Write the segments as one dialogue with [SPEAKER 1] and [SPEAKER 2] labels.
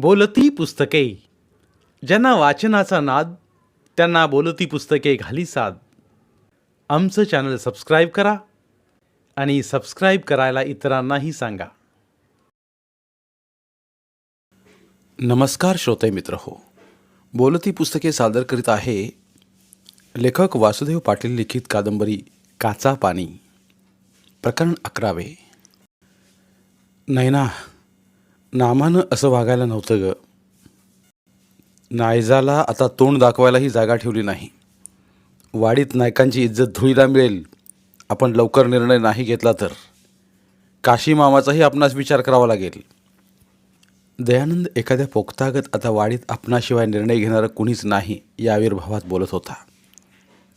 [SPEAKER 1] बोलती पुस्तके. ज्यांना वाचनाचा नाद त्यांना बोलती पुस्तके घाली साद. आमचं चॅनल सबस्क्राईब करा आणि सबस्क्राईब करायला इतरांनाही सांगा. नमस्कार श्रोते मित्र हो. बोलती पुस्तके सादर करीत आहे लेखक वासुदेव पाटील लिखित कादंबरी काचा पाणी. प्रकरण अकरावे. नैना नामानं असं वागायला नव्हतं ग. नायजाला आता तोंड दाखवायलाही जागा ठेवली नाही. वाडीत नायकांची इज्जत धुळीला मिळेल. आपण लवकर निर्णय नाही घेतला तर. काशी मामाचाही आपणास विचार करावा लागेल. दयानंद एखाद्या पोक्तागत आता वाडीत आपणाशिवाय निर्णय घेणारं कुणीच नाही या आविर्भावात बोलत होता.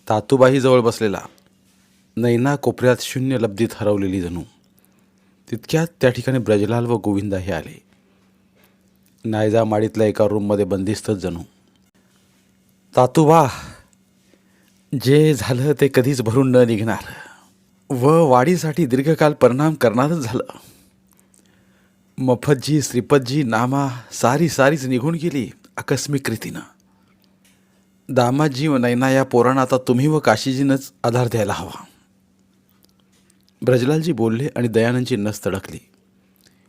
[SPEAKER 1] तातूबाई जवळ बसलेला. नैना कोपऱ्यात शून्य लब्धीत हरवलेली जणू. तितक्यात त्या ठिकाणी ब्रजलाल व गोविंदाही आले. नायजा माडीतल्या एका रूममध्ये बंदिस्तच जणू. तातुबा जे झालं ते कधीच भरून न निघणार. व वाढीसाठी दीर्घकाल परिणाम करणारच झालं. मफतजी श्रीपतजी नामा सारी सारीच निघून गेली आकस्मिक रीतीनं. दामाजी व नैना या पोरांना आता तुम्ही व काशीजीनंच आधार द्यायला हवा. ब्रजलालजी बोलले आणि दयानंदची नस तडकली.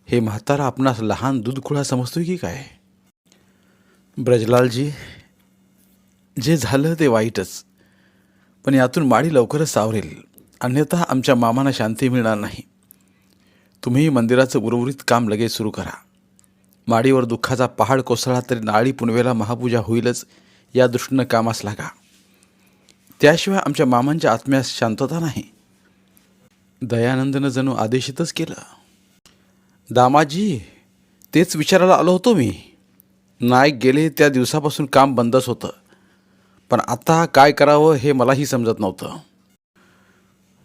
[SPEAKER 1] हे म्हातारा आपणास लहान दूधखुळा समजतोय की काय? ब्रजलालजी जे झालं ते वाईटच. पण यातून माडी लवकरच सावरेल. अन्यथा आमच्या मामांना शांती मिळणार नाही. तुम्ही मंदिराचं उर्वरित काम लगेच सुरू करा. माडीवर दुःखाचा पहाड कोसळला तरी नाळी पुनवेला महापूजा होईलच या दृष्टीनं कामास लागा. त्याशिवाय आमच्या मामांच्या आत्म्यास शांतता नाही. दयानंदनं जणू आदेशितच केलं. दामाजी तेच विचारायला आलो होतो मी. नाईक गेले त्या दिवसापासून काम बंदच होतं. पण आता काय करावं हे मलाही समजत नव्हतं.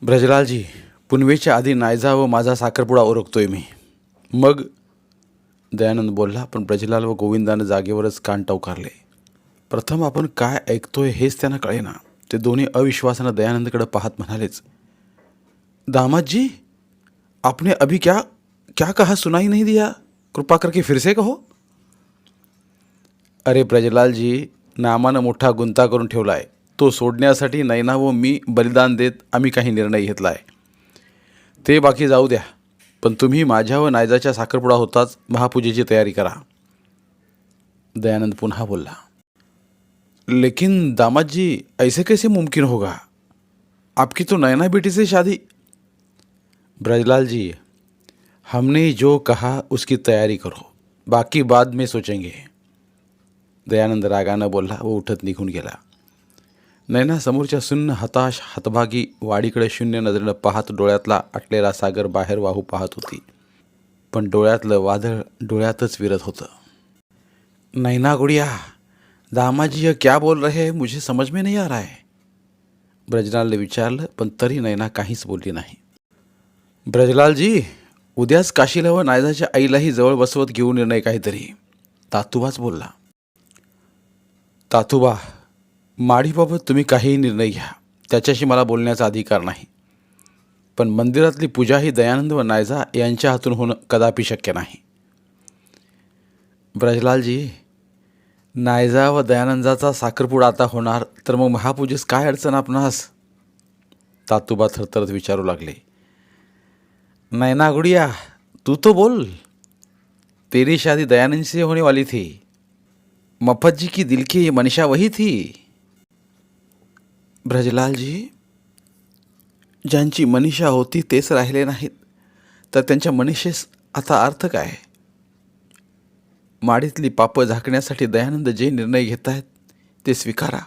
[SPEAKER 1] ब्रजलालजी पुनवेच्या आधी नायजा व माझा साखरपुडा ओळखतोय मी. मग? दयानंद बोलला पण ब्रजलाल व गोविंदानं जागेवरच कान टवकारले. प्रथम आपण काय ऐकतोय हेच त्यांना कळेना. ते दोन्ही अविश्वासानं दयानंदकडे पाहत म्हणालेच दामाद जी आपने अभी क्या क्या कहा सुनाई नहीं दिया? कृपा करके फिर से कहो। अरे ब्रजलाल जी नामानं मोठा गुंता करून ठेवला आहे तो सोडण्यासाठी नैना व मी बलिदान देत आम्ही काही निर्णय घेतला आहे ते बाकी जाऊ द्या. पण तुम्ही माझ्या व नायजाच्या साखरपुडा होताच महापूजेची तयारी करा. दयानंद पुन्हा बोलला. लेकिन दामाद जी ऐसे कैसे मुमकिन होगा? आपकी तो नैना बेटी से शादी ब्रजलाल जी हमने जो कहा उसकी तयारी करो बाकी बाद में सोचेंगे। दयानंद रागानं बोलला व उठत निघून गेला। नैना समोरच्या सुन्न हताश हतभागी वाडीकडे शून्य नजरेनं पाहत डोळ्यातला आटलेला सागर बाहेर वाहू पाहत होती. पण डोळ्यातलं वादळ डोळ्यातच विरत होतं. नैना गुड़िया दामाजी क्या बोल रहे हैं? मुझे समझ में नहीं आ रहा है. ब्रजलालने विचारलं पण तरी नैना काहीच बोलली नाही. ब्रजलालजी उद्याच काशीला व नायजाच्या आईलाही जवळ बसवत घेऊन निर्णय काहीतरी. तातुबाच बोलला. तातुबा माडीबाबत तुम्ही काहीही निर्णय घ्या. त्याच्याशी मला बोलण्याचा अधिकार नाही. पण मंदिरातली पूजा ही दयानंद व नायजा यांच्या हातून होणं कदापि शक्य नाही. ब्रजलालजी नायजा व दयानंदाचा साखरपुडा आता होणार तर मग महापूजेस काय अडचण आपणास? तातुबा थरथरत विचारू लागले. नैना गुड़िया तू तो बोल। तेरी शादी दयानंद से होने वाली थी। मफत जी की दिल की ये मनीषा वही थी। ब्रजलाल जी ज्यांची मनीषा होती तेच राहिले नाहीत तर त्यांच्या मनीषेस आता अर्थ काय? माडीतली पापं झाकण्यासाठी दयानंद जे निर्णय घेत आहेत ते स्वीकारा.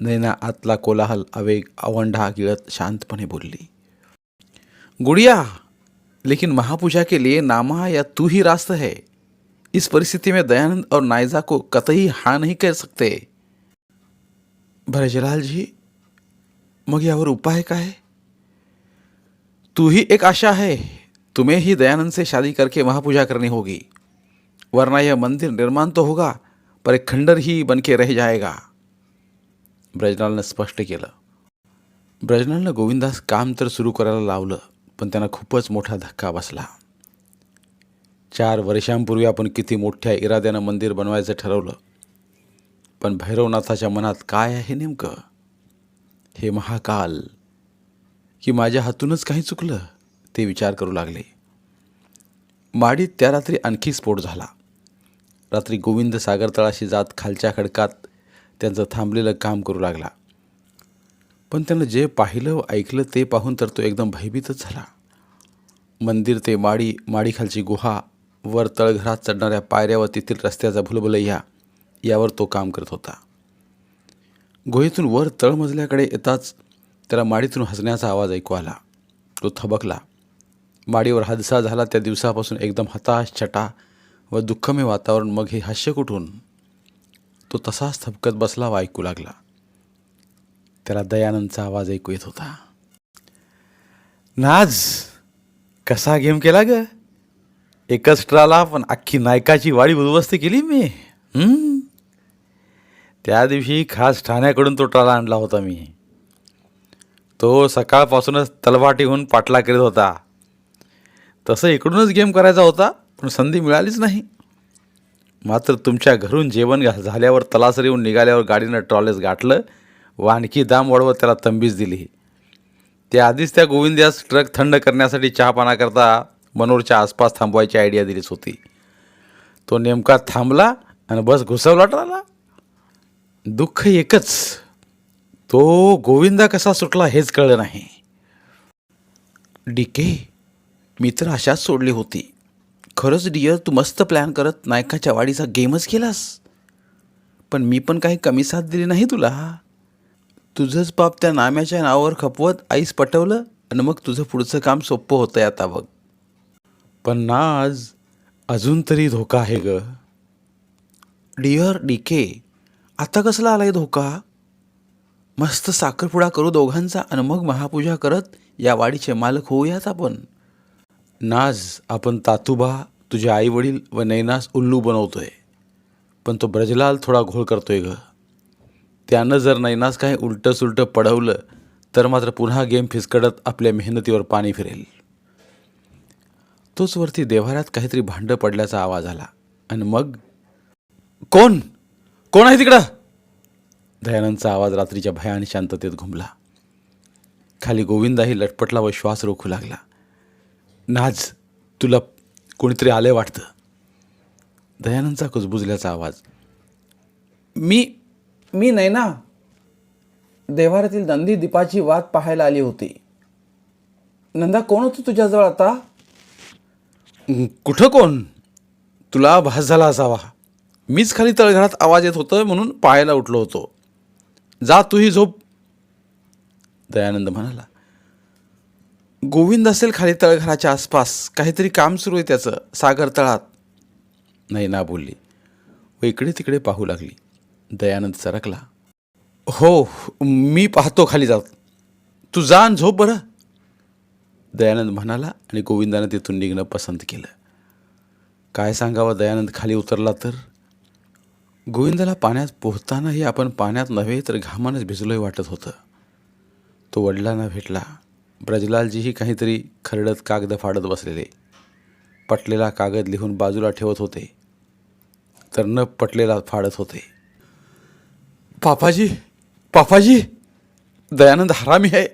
[SPEAKER 1] नैना आतला कोलाहल आवेग आवंढा गिळत शांतपणे बोलली. गुड़िया, लेकिन महापूजा के लिए नामा या तू ही रास्ता है। इस परिस्थिति में दयानंद और नायजा को कतई हाँ नहीं कर सकते। ब्रजलाल जी, मग यावर उपाय काय तू ही एक आशा है, तुम्हें ही दयानंद से शादी करके महापूजा करनी होगी। वरना यह मंदिर निर्माण तो होगा, पर एक खंडर ही बन के रह जाएगा। ब्रजलालनं स्पष्ट केलं। ब्रजलालनं गोविंदास काम तर सुरू करायला लावलं। पण त्यांना खूपच मोठा धक्का बसला. चार वर्षांपूर्वी आपण किती मोठ्या इराद्यानं मंदिर बनवायचं ठरवलं. पण भैरवनाथाच्या मनात काय आहे नेमकं? हे महाकाल की माझ्या हातूनच काही चुकलं? ते विचार करू लागले. माडीत त्या रात्री आणखी स्फोट झाला. रात्री गोविंद सागरतळाशी जात खालच्या खडकात त्यांचं थांबलेलं काम करू लागला. पण त्यानं जे पाहिलं ऐकलं ते पाहून तर तो एकदम भयभीतच झाला. मंदिर ते माडी माडीखालची गुहा वर तळघरात चढणाऱ्या पायऱ्या व तेथील रस्त्याचा भुलभुलैया यावर तो काम करत होता. गुहेतून वर तळमजल्याकडे येताच त्याला माडीतून हसण्याचा आवाज ऐकू आला. तो थबकला. माडीवर हादसा झाला त्या दिवसापासून एकदम हताश छटा व दुःखमय वातावरण. मग हे हास्य कुठून? तो तसाच थबकत बसला व ऐकू लागला. त्याला दयानंदचा आवाज ऐकू येत होता. नाज कसा गेम केला ग? एकच ट्राला पण अख्खी नायकाची वाडी उद्ध्वस्त केली मी. त्या दिवशी खास ठाण्याकडून तो ट्राला आणला होता मी. तो सकाळपासूनच तलवाटीहून पाटला करीत होता. तसं इकडूनच गेम करायचा होता पण संधी मिळालीच नाही. मात्र तुमच्या घरून जेवण झाल्यावर तलासरी येऊन निघाल्यावर गाडीनं ट्रॉलेस गाठलं व आणखी दाम वाढवत त्याला तंबीज दिली. त्याआधीच त्या गोविंद्यास ट्रक थंड करण्यासाठी चहापानाकरता मनोरच्या आसपास थांबवायची आयडिया दिलीच होती. तो नेमका थांबला आणि बस घुसवला ट्राला दुःख एकच तो गोविंदा कसा सुटला हेच कळलं नाही. डीके मी तर अशाच सोडली होती. खरंच डियर तू मस्त प्लॅन करत नायकाच्या वाडीचा गेमच केलास. पण मी पण काही कमी साथ दिली नाही तुला. तुझंच पाप त्या नाम्याच्या नावावर खपवत आईस पटवलं आणि मग तुझं पुढचं काम सोपं होतंय आता बघ. पण नाज अजून तरी धोका आहे ग. डिअर डीके आता कसला आलाय धोका? मस्त साखरपुडा करू दोघांचा आणि मग महापूजा करत या वाडीचे मालक होऊयात आपण. नाज आपण तातुबा तुझे आईवडील व नैनास उल्लू बनवतोय. पण तो ब्रजलाल थोडा घोळ करतोय ग. त्यानं जर नैनास काही उलटं सुलटं पडवलं तर मात्र पुन्हा गेम फिसकडत आपल्या मेहनतीवर पाणी फिरेल. तोच वरती देव्हाऱ्यात काहीतरी भांडं पडल्याचा आवाज आला. आणि मग? कोण? कोण आहे तिकडं? दयानंदचा आवाज रात्रीच्या भयाने शांततेत घुमला. खाली गोविंदाही लटपटला व श्वास रोखू लागला. नाज तुला कोणीतरी आलं वाटतं? दयानंदचा कुजबुजल्याचा आवाज. मी मी नाही ना. देवारातील नंदी दीपाची वाट पाहायला आली होती. नंदा कोण होतं तुझ्याजवळ आता? कुठं कोण? तुला भास झाला असावा. मीच खाली तळघरात आवाज येत होतं म्हणून पाहायला उठलो होतो. जा तूही झोप. दयानंद म्हणाला गोविंद असेल खाली तळघराच्या आसपास. काहीतरी काम सुरू आहे त्याचं. सागर तळात. नाही ना बोलली. व इकडे तिकडे पाहू लागली. दयानंद सरकला. हो मी पाहतो खाली जात तू जा झोप बरं. दयानंद म्हणाला आणि गोविंदानं तिथून निघणं पसंत केलं. काय सांगावं दयानंद खाली उतरला तर? गोविंदाला पाण्यात पोहतानाही आपण पाण्यात नव्हे तर घामानच भिजलोय वाटत होतं. तो वडिलांना भेटला. ब्रजलालजीही काहीतरी खरडत कागद फाडत बसलेले. पटलेला कागद लिहून बाजूला ठेवत होते. तर न पटलेला फाडत होते. पापाजी पापाजी, दयानंद हरामी आहे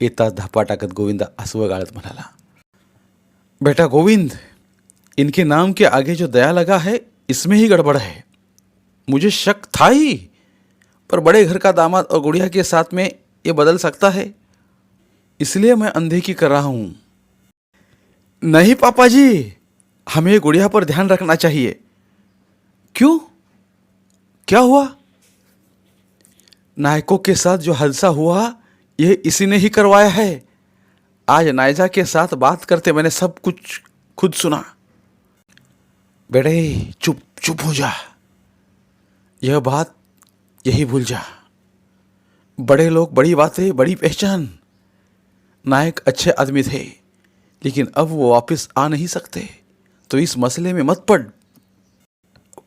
[SPEAKER 1] येताच धापा टाकत गोविंद अस्व गाळत म्हणाला, बेटा गोविंद, इनके नाम के आगे जो दया लगा है, इसमें ही गड़बड़ है। मुझे शक था ही, पर बड़े घर का दामाद और गुड़िया के साथ में ये बदल सकता है। इसलिए मैं अनदेखी कर रहा हूँ। नहीं पापा जी हमें गुड़िया पर ध्यान रखना चाहिए। क्यों? क्या हुआ? नायकों के साथ जो हादसा हुआ ये इसी ने ही करवाया है। आज नायजा के साथ बात करते मैंने सब कुछ खुद सुना। बेटे, चुप चुप हो जा। यह बात यही भूल जा। बड़े लोग बड़ी बातें, बड़ी पहचान। नायक अच्छे आदमी थे, लेकिन अब वो वापस आ नहीं सकते। तो इस मसले में मत पड़।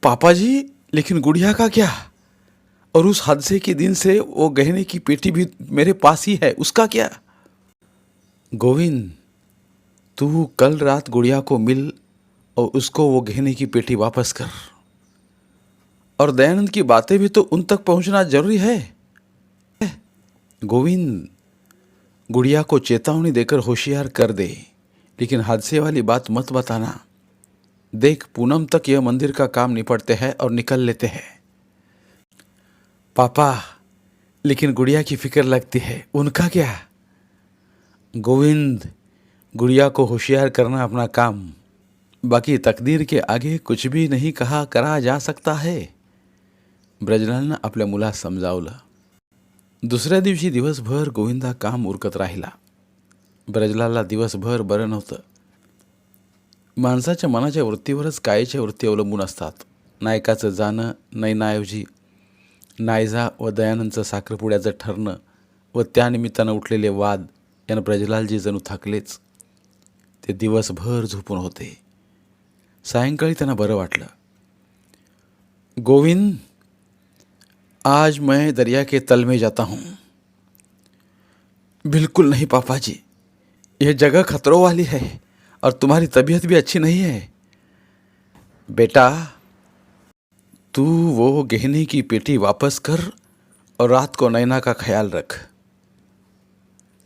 [SPEAKER 1] पापा जी, लेकिन गुड़िया का क्या? और उस हादसे के दिन से वो गहने की पेटी भी मेरे पास ही है, उसका क्या? गोविंद, तू कल रात गुड़िया को मिल और उसको वो गहने की पेटी वापस कर। और दयानंद की बातें भी तो उन तक पहुँचना ज़रूरी है। गोविंद, गुड़िया को चेतावनी देकर होशियार कर दे, लेकिन हादसे वाली बात मत बताना। देख, पूनम तक यह मंदिर का काम निपटते हैं और निकल लेते हैं। पापा लेकिन गुड़िया की फिक्र लगती है। उनका क्या? गोविंद गुड़िया को होशियार करना अपना काम। बाकी तकदीर के आगे कुछ भी नाही कहा करा जा सकता है। ब्रजलालनं आपल्या मुलास समजावलं दुसऱ्या दिवशी दिवसभर गोविंदा काम उरकत राहिला। ब्रजलालला दिवसभर बरं नव्हतं। माणसाच्या मनाच्या वृत्तीवरच कायेच्या वृत्ती अवलंबून असतात। नायकाचं जाणं नैनाऐवजी नायजा व दयानंदचं साखरपुड्याचं ठरणं व त्यानिमित्तानं उठलेले वाद यानं ब्रजलालजी जणू थकलेच. ते दिवसभर झोपून होते. सायंकाळी त्यांना बरं वाटलं. गोविंद आज मैं दरिया के तल में जाता हूँ. बिल्कुल नहीं पापा जी यह जगह खतरों वाली है और तुम्हारी तबीयत भी अच्छी नहीं है। बेटा तू वो गहने की पेटी वापस कर और रात को नैना का ख्याल रख।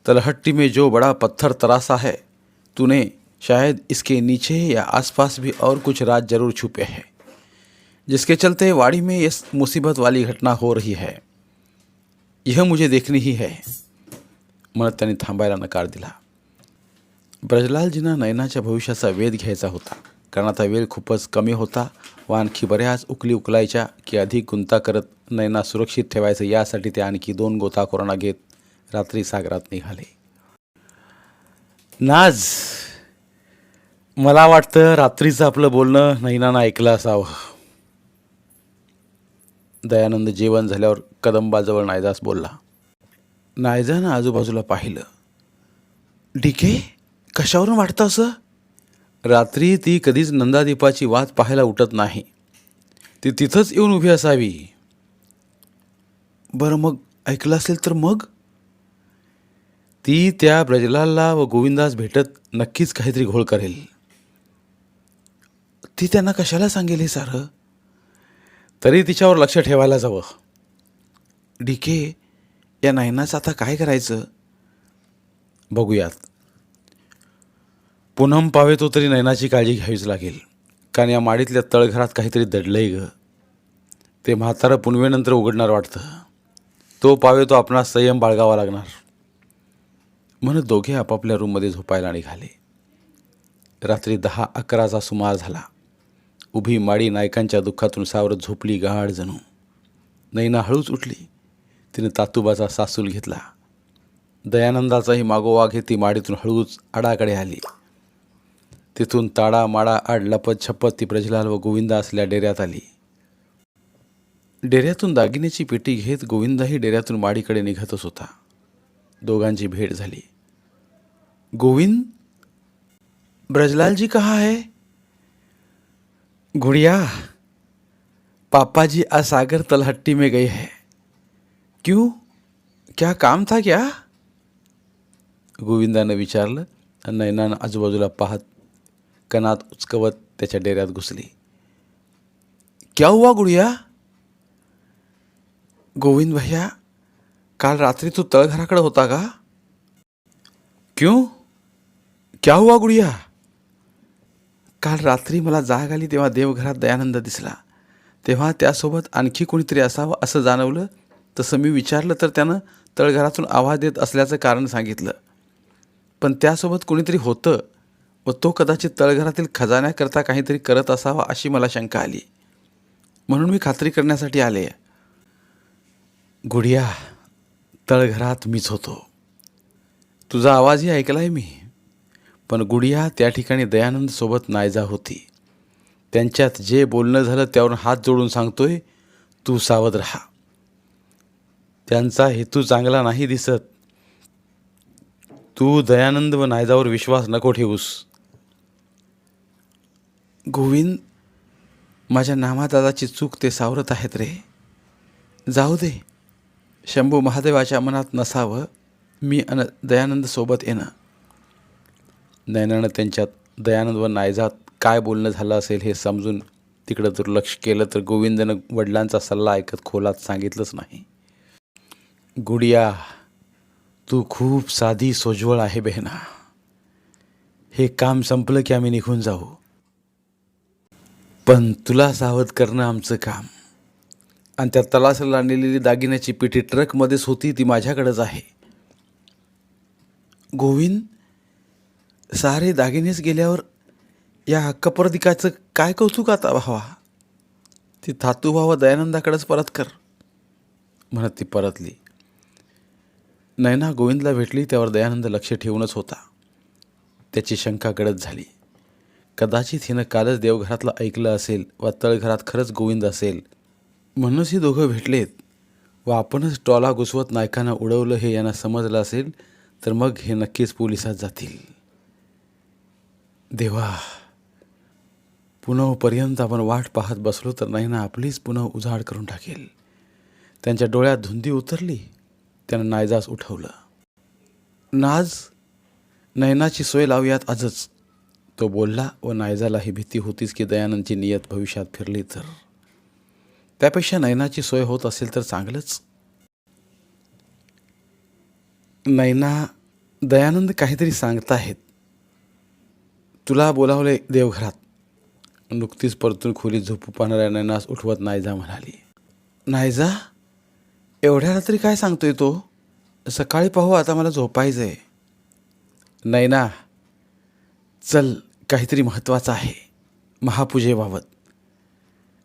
[SPEAKER 1] तलहट्टी में जो बड़ा पत्थर तरासा है, तूने शायद इसके नीचे या आसपास भी और कुछ राज ज़रूर छुपे हैं, जिसके चलते वाड़ी में इस मुसीबत वाली घटना हो रही है। यह मुझे देखनी ही है। म्हणत त्यांनी थांबायला नकार दिला। ब्रजलाल ब्रजलालजींना नयनाच्या भविष्याचा वेध घ्यायचा होता। कारण आता वेळ खूपच कमी होता व आणखी बऱ्याच उकली उकलायच्या की अधिक गुंता करत नैना सुरक्षित ठेवायचं यासाठी ते आणखी दोन गोताखोरांना घेत रात्री सागरात निघाले. नाज मला वाटतं रात्रीचं आपलं बोलणं नैनानं ऐकलं असावं. दयानंद जेवण झाल्यावर कदंबाजवळ नायजास बोलला नायजानं आजूबाजूला पाहिलं. डीके कशावरून वाटतं असं? रात्री ती कधीच नंदादीपाची वाट पाहायला उठत नाही. ती तिथंच येऊन उभी असावी. बरं मग ऐकलं असेल तर मग? ती त्या ब्रजलालला व गोविंदास भेटत नक्कीच काहीतरी घोळ करेल. ती त्यांना कशाला सांगेल हे सारं? तरी तिच्यावर लक्ष ठेवायला जावं. डिके या नायनाचं आता काय करायचं? बघूयात. पुनम पावे तो तरी नयनाची काळजी घ्यावीच लागेल. कारण या माडीतल्या तळघरात काहीतरी दडलंय ग. ते म्हातारं पुनवेनंतर उघडणार वाटतं. तो पावे तो आपणास संयम बाळगावा लागणार. म्हणत दोघे आपापल्या रूममध्ये झोपायला निघाले. रात्री दहा अकराचा सुमार झाला. उभी माडी नायकांच्या दुःखातून सावरत झोपली गाढ जणू. नैना हळूच उठली. तिने तातुबाचा सासूल घेतला. दयानंदाचाही मागोवा घेत ती माडीतून हळूच आडाकडे आली. तिथून ताडा माडा आड लपत छपत ती ब्रजलाल व गोविंदा असल्या डेऱ्यात आली. डेऱ्यातून दागिन्याची पेटी घेत गोविंदाही डेऱ्यातून माडीकडे निघतच होता. दोघांची भेट झाली. गोविंद ब्रजलालजी कहा है? गुड़िया पापाजी आज सागर तलहट्टी में गए हैं. क्यों? क्या काम था क्या? गोविंदानं विचारलं. नैनानं आजूबाजूला पाहत कणात उचकवत त्याच्या डेऱ्यात घुसली. क्या हुआ गुड़िया? गोविंद भैया काल रात्री तू तळघराकडे होता का? क्यों? क्या हुआ गुड़िया? काल रात्री मला जाग आली तेव्हा देवघरात दयानंद दिसला. तेव्हा त्यासोबत आणखी कोणीतरी असावं असं जाणवलं. तसं मी विचारलं तर त्यानं तळघरातून आवाज देत असल्याचं कारण सांगितलं. पण त्यासोबत कोणीतरी होतं. व तो कदाचित तळघरातील खजान्याकरता काहीतरी करत असावा अशी मला शंका आली. म्हणून मी खात्री करण्यासाठी आले. गुडिया तळघरात मीच होतो. तुझा आवाजही ऐकलाय मी. पण गुडिया त्या ठिकाणी दयानंद सोबत नायजा होती. त्यांच्यात जे बोलणं झालं त्यावरून हात जोडून सांगतोय तू सावध राहा. त्यांचा हेतू चांगला नाही दिसत. तू दयानंद व नायजावर विश्वास नको ठेवूस. गोविंद माझ्या नामादादाची चूक ते सावरत आहेत रे. जाऊ दे. शंभू महादेवाच्या मनात नसावं. मी अन दयानंद सोबत येणं. नयनानं त्यांच्यात दयानंद व नायजात काय बोलणं झालं असेल हे समजून तिकडं दुर्लक्ष केलं तर गोविंदनं वडिलांचा सल्ला ऐकत खोलात सांगितलंच नाही. गुडिया तू खूप साधी सोज्वळ आहे बहिणा हे काम संपलं की आम्ही निघून जाऊ. पण तुला सावध करणं आमचं काम. आणि त्या तलासला आणलेली दागिन्याची पेटी ट्रकमध्येच होती ती माझ्याकडंच आहे. गोविंद सारे दागिनेच गेल्यावर या हक्कप्रदिकाचं काय कौतुक आता भावा ती थातू भावा दयानंदाकडंच परत कर म्हणत ती परतली. नैना गोविंदला भेटली त्यावर दयानंद लक्ष ठेवूनच होता. त्याची शंका गडद झाली. कदाचित हिनं कालच देवघरातलं ऐकलं असेल वा तळघरात खरंच गोविंद असेल. म्हणूनच ही दोघं भेटलेत. व आपणच टॉला घुसवत नायकांना उडवलं हे यांना समजलं असेल तर मग हे नक्कीच पोलिसात जातील. देवा पुनःपर्यंत आपण वाट पाहत बसलो तर नैना आपलीच पुन्हा उजाड करून टाकेल. त्यांच्या डोळ्यात धुंदी उतरली त्यानं नायजास उठवलं. नाज नयनाची सोय लावूयात आजच. तो बोलला व नायजाला ही भीती होतीच की दयानंदची नियत भविष्यात फिरली तर? त्यापेक्षा नयनाची सोय होत असेल तर चांगलंच. नैना दयानंद काहीतरी सांगताहेत. तुला बोलावले देवघरात. नुकतीच परतून खोलीत झोपू पाहणाऱ्या नैनास उठवत नायजा म्हणाली नायजा एवढ्या रात्री काय सांगतोय तो? सकाळी पाहू आता मला झोपायचं आहे नैना चल काहीतरी महत्त्वाचं आहे. महापूजेबाबत.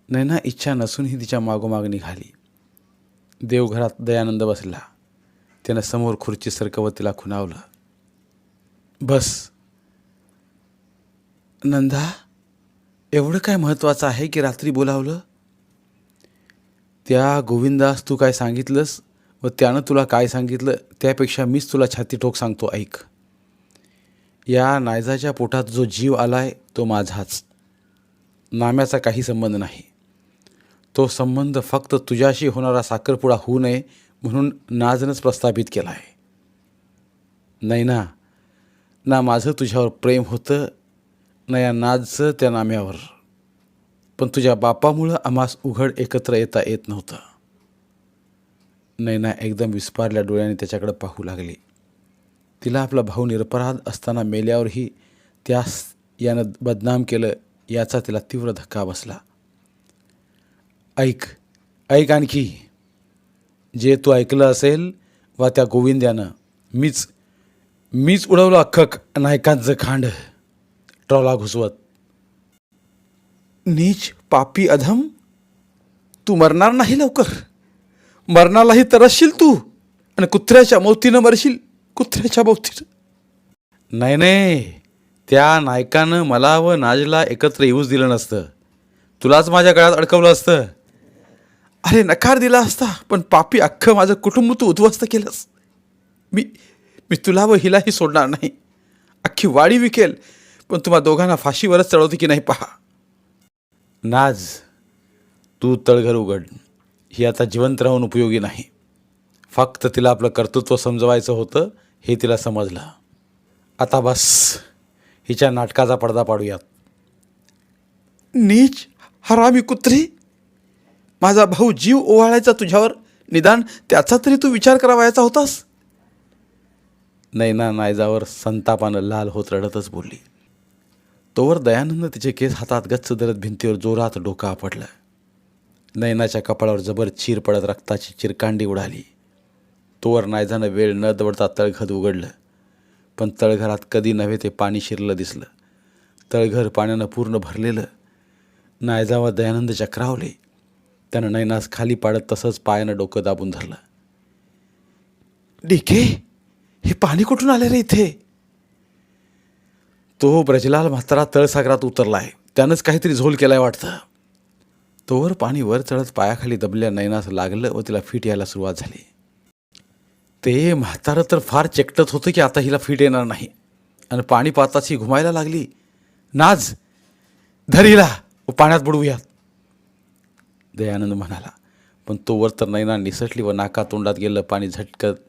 [SPEAKER 1] नैना इच्छा नसूनही तिच्या मागोमाग निघाली. देवघरात दयानंद बसला. त्यानं समोर खुर्ची सरकवत तिला खुणावलं. बस. नंदा एवढं काय महत्त्वाचं आहे की रात्री बोलावलं? त्या गोविंदास तू काय सांगितलंस व त्यानं तुला काय सांगितलं त्यापेक्षा मीच तुला छाती ठोक सांगतो ऐक. या नायजाच्या पोटात जो जीव आला आहे तो माझाच. नाम्याचा काही संबंध नाही. तो संबंध फक्त तुझ्याशी होणारा साखरपुडा होऊ नये म्हणून नाजनंच प्रस्थापित केला आहे नाही ना ना माझं तुझ्यावर प्रेम होतं ना या नाजचं त्या नाम्यावर. पण तुझ्या बापामुळं आम्हास उघड एकत्र येता येत नव्हतं. नैना एकदम विस्पारल्या डोळ्याने त्याच्याकडे पाहू लागली. तिला आपला भाऊ निरपराध असताना मेल्यावरही त्यास यानं बदनाम केलं याचा तिला तीव्र धक्का बसला. ऐक ऐक आणखी. जे तू ऐकलं असेल वा त्या गोविंद्यानं मीच मीच उडवलं अख्खक नायकांचं खांड. ट्रॉला घुसवत. नीच पापी अधम तू मरणार नाही लवकर. मरणालाही तरसशील तू आणि कुत्र्याच्या मोतीनं मरशील. कुत्र्याच्या मौतीनं नाही नाही. त्या नायकानं मला व नाजला एकत्र येऊच दिलं नसतं. तुलाच माझ्या गळ्यात अडकवलं असतं. अरे नकार दिला असता पण पापी अख्खं माझं कुटुंब तू उद्ध्वस्त केलंस. मी मी तुला व हिलाही सोडणार नाही. अख्खी वाडी विकेल पण तुम्हा दोघांना फाशीवरच चढवते की नाही पहा. नाज तू तळघर उघड. ही आता जिवंत राहून उपयोगी नाही. फक्त तिला आपलं कर्तृत्व समजवायचं होतं हे तिला समजलं. आता बस हिच्या नाटकाचा पडदा पाडूयात. नीच हरामी कुत्री माझा भाऊ जीव ओवाळायचा तुझ्यावर निदान त्याचा तरी तू विचार करावायचा होतास? नैना नायजावर संतापानं लाल होत रडतच बोलली. तोवर दयानंद तिचे केस हातात गच्च धरत भिंतीवर जोरात डोकं आपटलं. नयनाच्या कपाळावर जबर चीर पडत रक्ताची चिरकांडी उडाली. तोवर नायजानं वेळ न दवडता तळघर उघडलं. पण तळघरात कधी नव्हे ते पाणी शिरलं दिसलं. तळघर पाण्यानं पूर्ण भरलेलं. नायजावर दयानंद चक्रावले त्यानं नयनास खाली पाडत तसंच पायानं डोकं दाबून धरलं. डिके हे पाणी कुठून आले रे इथे? तो ब्रजलाल म्हातारा तळसागरात उतरलाय. त्यानंच काहीतरी झोल केलाय वाटतं. तोवर पाणी वर चढत पायाखाली दबल्या नयनास लागलं व तिला फिट यायला सुरुवात झाली. ते म्हातारं तर फार चेकटत होतं की आता हिला फिट येणार नाही. आणि पाणी पाताच ही घुमायला लागली. नाज धर हिला. पाण्यात बुडवूयात दयानंद म्हणाला पण तोवर तर नैना निसटली व नाका तोंडात गेलं पाणी झटकत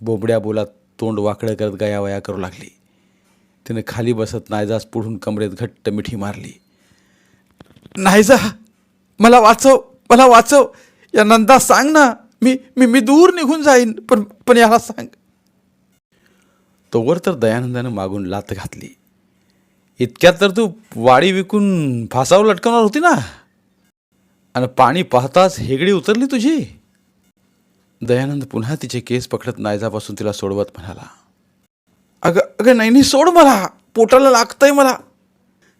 [SPEAKER 1] बोबड्या बोलात तोंड वाकडं करत गयावया करू लागली. तिनं खाली बसत नायजास पुढून कमरेत घट्ट मिठी मारली. नायजा मला वाचव मला वाचव या नंदा सांग ना मी मी मी दूर निघून जाईन पण पण याला सांग. तोवर तर दयानंदानं मागून लात घातली. इतक्यात तर तू वाडी विकून फासावर लटकवणार होती ना? आणि पाणी पाहताच हेगडी उतरली तुझी? दयानंद पुन्हा तिचे केस पकडत नायजापासून तिला सोडवत म्हणाला. अगं अगं नाही नाही सोड मला. पोटाला लागतंय मला.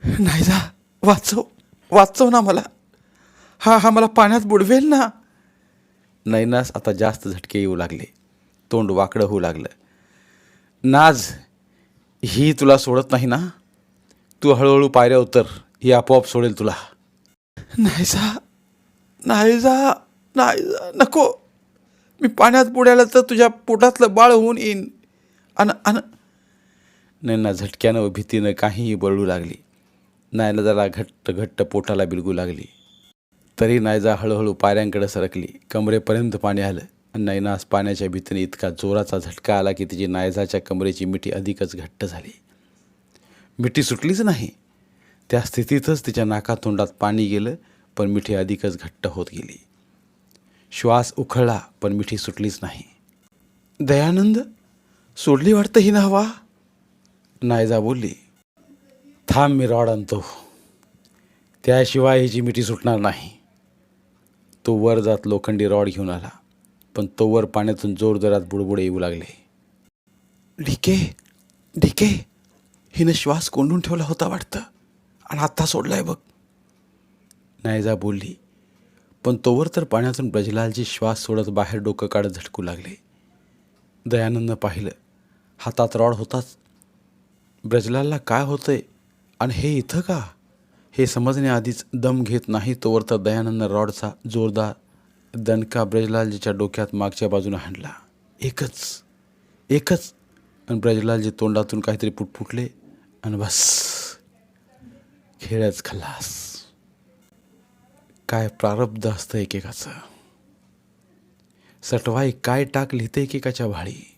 [SPEAKER 1] नायजा वाचव वाचव ना मला. हा हा मला पाण्यात बुडवेल ना. नैनास आता जास्त झटके येऊ लागले. तोंड वाकडं होऊ लागलं. नाज ही तुला सोडत नाही ना? तू हळूहळू पायऱ्या उतर. ही आपोआप सोडेल तुला. नाही जा. नाही जा. नाही जा. नको. मी पाण्यात बुडायला तर तुझ्या पोटातलं बाळ होऊन येईन. अन अन. नैना झटक्यानं व भीतीनं काहीही बरळू लागली. नायला जरा घट्ट घट्ट पोटाला बिलगू लागली. तरी नायजा हळूहळू पायऱ्यांकडे सरकली. कमरेपर्यंत पाणी आलं. आणि नैनास पाण्याच्या भीतीने इतका जोराचा झटका आला की तिची नायजाच्या कमरेची मिठी अधिकच घट्ट झाली. मिठी सुटलीच नाही. त्या स्थितीतच तिच्या नाकातोंडात पाणी गेलं पण मिठी अधिकच घट्ट होत गेली. श्वास उखळला पण मिठी सुटलीच नाही. दयानंद सोडली वाटतं ही ना हवा नायजा बोलली. थांब मी रॉड आणतो. त्याशिवाय हिची मिठी सुटणार नाही. तो वर जात लोखंडी रॉड घेऊन आला. पण तो वर पाण्यातून जोरजोरात बुडबुडे येऊ लागले. ढिके ढिके हिनं श्वास कोंडून ठेवला होता वाटतं. आणि आत्ता सोडलाय बघ. नायजा बोलली पण तोवर तर पाण्यातून ब्रजलालची श्वास सोडत बाहेर डोकं काढत झटकू लागले. दयानंदनं पाहिलं हातात रॉड होताच. ब्रजलालला काय होतंय? आणि हे इथं का? हे समजण्याआधीच दम घेत नाही तोवर तर दयानंद रॉडचा जोरदार दणका ब्रजलालजीच्या डोक्यात मागच्या बाजूने हाणला. एकच एकच. आणि ब्रजलालजी तोंडातून काहीतरी पुटपुटले आणि बस. खेळच खल्लास काय प्रारब्ध असतं एकेकाचं? सटवाई काय टाक लिहिते एकेकाच्या भाळी?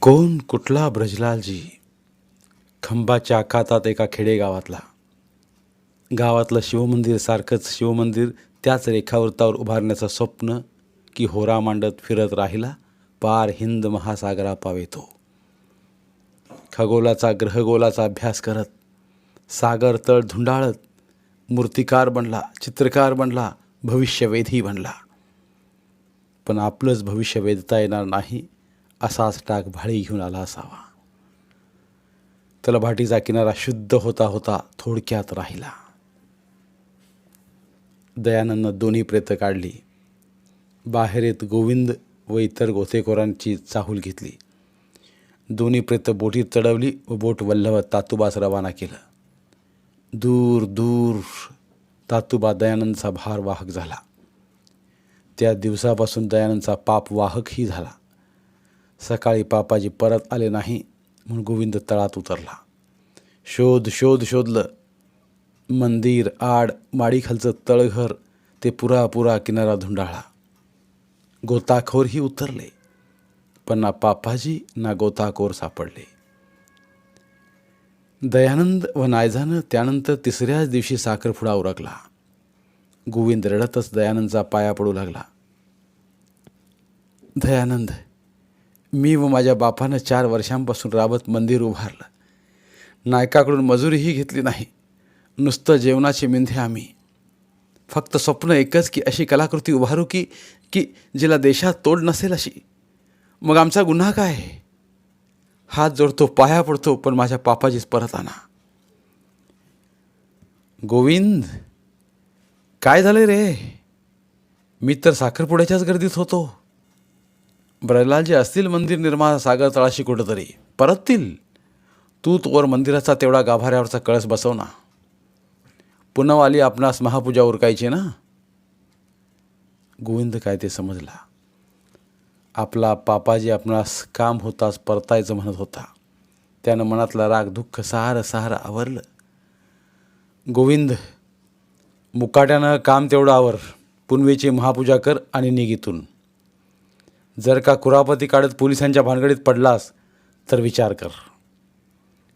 [SPEAKER 1] कोण कुठला ब्रजलालजी? खंबाच्या आखातात एका खेडेगावातला. गावातलं शिवमंदिरसारखंच शिवमंदिर त्याच रेखावृत्तावर उभारण्याचं स्वप्न की होरा मांडत फिरत राहिला पार हिंद महासागरा पावेतो. खगोलाचा ग्रहगोलाचा अभ्यास करत सागर तळ धुंडाळत मूर्तिकार बनला चित्रकार बनला भविष्यवेधी बनला. पण आपलंच भविष्य वेधता येणार नाही असाच टाक भाळी घेऊन आला असावा. तलभाटीचा किनारा शुद्ध होता होता थोडक्यात राहिला. दयानंदनं दोन्ही प्रेत काढली. बाहेर येत गोविंद व इतर गोतेखोरांची चाहूल घेतली. दोन्ही प्रेत बोटीत चढवली व बोट वल्लभ तातुबास रवाना केलं. दूर दूर तातुबा दयानंदचा भार वाहक झाला. त्या दिवसापासून दयानंदचा पाप वाहकही झाला. सकाळी पापाजी परत आले नाही म्हणून गोविंद तळात उतरला. शोध शोध शोधलं. मंदिर आड माडीखालचं तळघर ते पुरा पुरा किनारा धुंडाळा. गोताखोरही उतरले पण ना पापाजी ना गोताखोर सापडले. दयानंद व नायजानं त्यानंतर तिसऱ्याच दिवशी साखरपुडा उरकला. गोविंद रडतच दयानंदचा पाया पडू लागला. दयानंद मी व माझ्या बापानं चार वर्षांपासून राबत मंदिर उभारलं. नायकाकडून मजुरीही घेतली नाही. नुसतं जेवणाचे मेंधे आम्ही. फक्त स्वप्न एकच की अशी कलाकृती उभारू की की जिला देशात तोड नसेल अशी. मग आमचा गुन्हा काय हात जोडतो पाया पडतो पण माझ्या पापाजीच परत आणा गोविंद काय झालं रे? मी तर साखरपुड्याच्याच गर्दीत होतो. ब्रजलालजी असतील मंदिर निर्माण सागर तळाशी कुठंतरी. परततील. तू तोवर मंदिराचा तेवढा गाभाऱ्यावरचा कळस बसव ना. पुनवाली आपणास महापूजा उरकायची ना? गोविंद काय ते समजला. आपला पापाजी आपणास काम होताच परतायचं म्हणत होता. त्यानं मनातला राग दुःख सहार सहार आवरलं. गोविंद मुकाट्यानं काम तेवढं आवर. पुनवेची महापूजा कर आणि निगीतून जर का कुरापती काढत पोलिसांच्या भानगडीत पडलास तर विचार कर.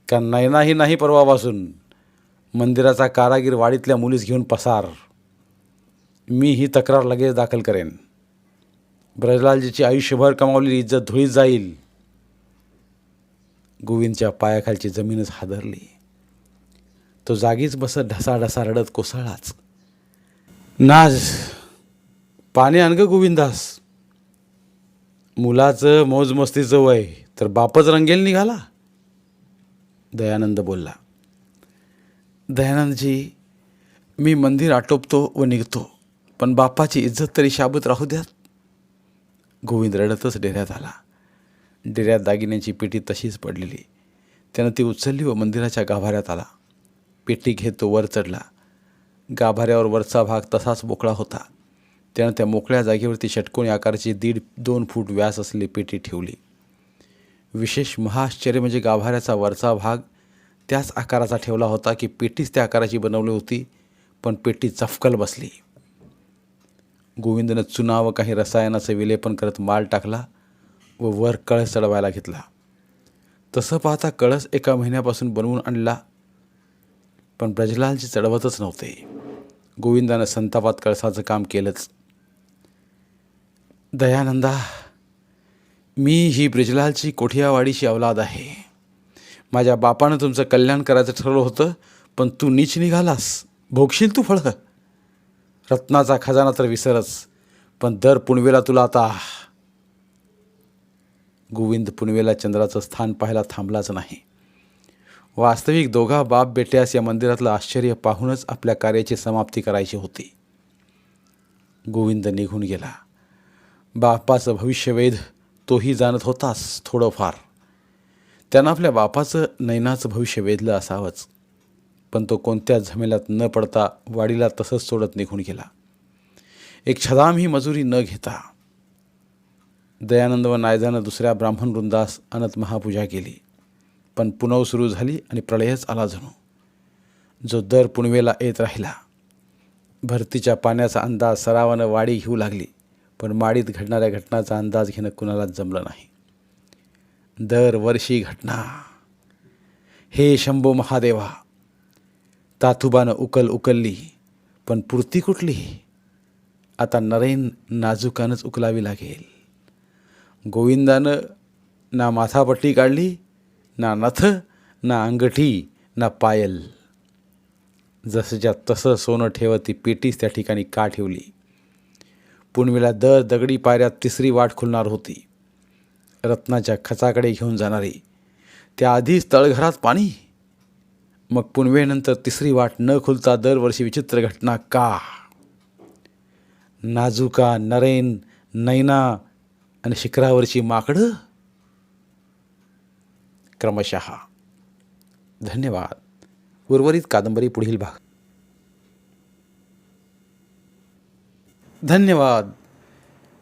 [SPEAKER 1] का नैनाही नाही परवापासून मंदिराचा कारागीर वाडीतल्या मुलीस घेऊन पसार. मी ही तक्रार लगेच दाखल करेन. ब्रजलालजीची आयुष्यभर कमावलेली इज्जत धुळीत जाईल. गोविंदच्या पायाखालची जमीनच हादरली. तो जागीच बसत ढसाढसा रडत कोसळलाच. नाज पाणी आण ग गोविंदास. मुलाचं मौजमस्तीचं वय तर बापच रंगेल निघाला. दयानंद बोलला. दयानंदजी मी मंदिर आटोपतो व निघतो पण बापाची इज्जत तरी शाबत राहू द्यात. गोविंद रडतच डेऱ्यात आला. डेऱ्यात दागिन्यांची पेटी तशीच पडलेली. त्यानं ती उचलली व मंदिराच्या गाभाऱ्यात आला. पेटी घेत तो वर चढला. गाभाऱ्यावर वरचा भाग तसाच मोकळा होता. त्यानं त्या मोकळ्या जागेवरती षटकोणी आकाराची दीड दोन फूट व्यास असलेली पेटी ठेवली. विशेष महाआश्चर्य म्हणजे गाभाऱ्याचा वरचा भाग त्याच आकाराचा ठेवला होता की पेटीच त्या आकाराची बनवली होती पण पेटी चफकल बसली. गोविंदनं चुना व काही रसायनाचं विलेपन करत माल टाकला व वर कळस चढवायला घेतला. तसं पाहता कळस एका महिन्यापासून बनवून आणला पण ब्रजलालजी चढवतच नव्हते. गोविंदानं संतापात कळसाचं काम केलंच. दयानंदा मी ही ब्रिजलालची कोठियावाडीची अवलाद आहे. माझ्या बापानं तुमचं कल्याण करायचं ठरवलं होतं पण तू नीच निघालास. भोगशील तू फळं. रत्नाचा खजाना तर विसरच पण दर पुणवेला तुला आता गोविंद पुणवेला चंद्राचं स्थान पाहायला थांबलाच नाही. वास्तविक दोघा बाप बेट्यास या मंदिरातलं आश्चर्य पाहूनच आपल्या कार्याची समाप्ती करायची होती. गोविंद निघून गेला. बापाचं भविष्यवेध तोही जाणत होतास थोडंफार. त्यानं आपल्या बापाचं नैनाचं भविष्य वेधलं असावंच. पण तो कोणत्या झमेल्यात न पडता वाडीला तसंच सोडत निघून गेला. एक छदाम ही मजुरी न घेता दयानंद व नायजानं दुसऱ्या ब्राह्मण वृंदास अनंत महापूजा केली. पण पुनव सुरू झाली आणि प्रलयच आला जणू. जो दर पुणवेला येत राहिला. भरतीच्या पाण्याचा अंदाज सरावानं वाडी घेऊ लागली पण माडीत घडणाऱ्या घटनाचा अंदाज घेणं कुणालाच जमलं नाही. दरवर्षी घटना. हे शंभो महादेवा ताथुबानं उकल उकलली पण पुरती कुठली? आता नरेन नाजुकानंच उकलावी लागेल. गोविंदानं ना माथापट्टी काढली ना नथ ना अंगठी ना पायल. जसंच्या तसं सोनं ठेवत ती पेटीच त्या ठिकाणी का ठेवली? पुणवेला दर दगडी पायऱ्यात तिसरी वाट खुलणार होती. रत्नाच्या खचाकडे घेऊन जाणारी. त्याआधीच तळघरात पाणी. मग पुनवेनंतर तिसरी वाट न खुलता दरवर्षी विचित्र घटना का? नाजुका नरेन नैना आणि शिखरावरची माकडं? क्रमशः. धन्यवाद. उर्वरित कादंबरी पुढील भाग. धन्यवाद.